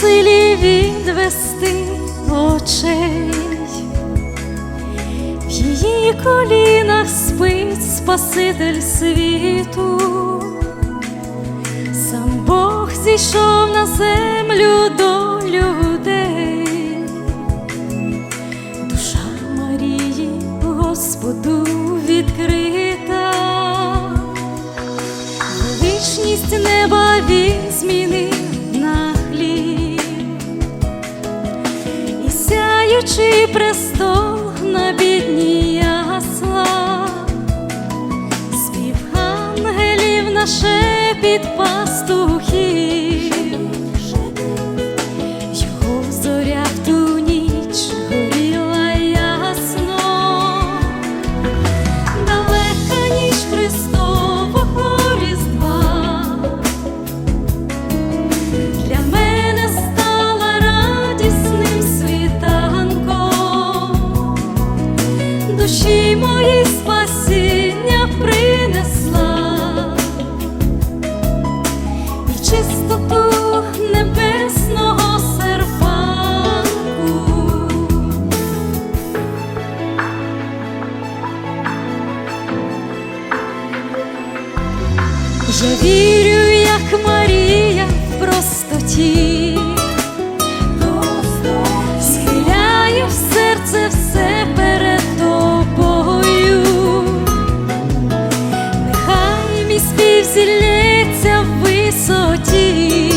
силі відвести очей, в її колінах спить Спаситель світу, сам Бог зійшов на землю до людей, душа Марії Господу відкрита. Величність неба він змінив сяючий престол на бідні ясла, спів ангелів на шепіт Я вірю, як Марія в простоті, схиляю в серце все перед тобою, нехай мій спів зілється в висоті,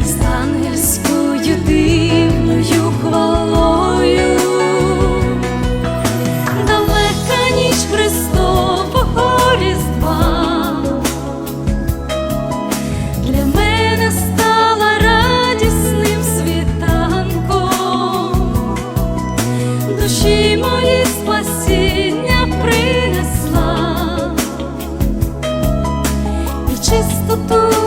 і з ангельською дивною хвалою. Душі мої спасіння принесла. І чистоту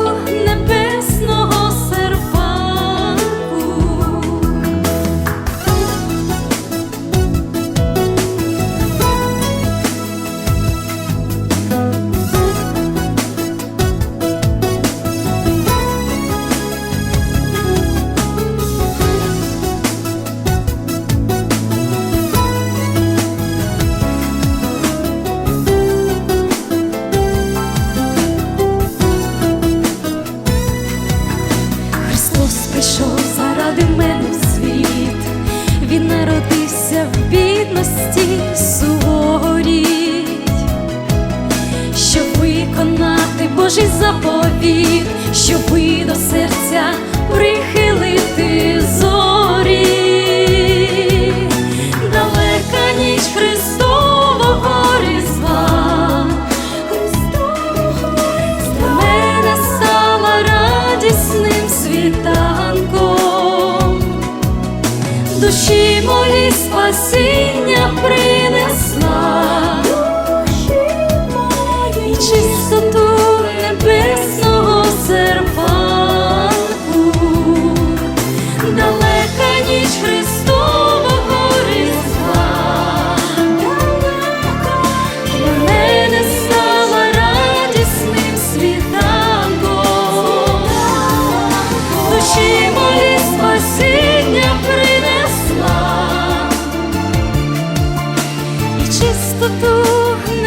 народився в бідності суворіть, щоб виконати Божий заповіт, ви до серця спасіння принесла, душі мої. пустоту.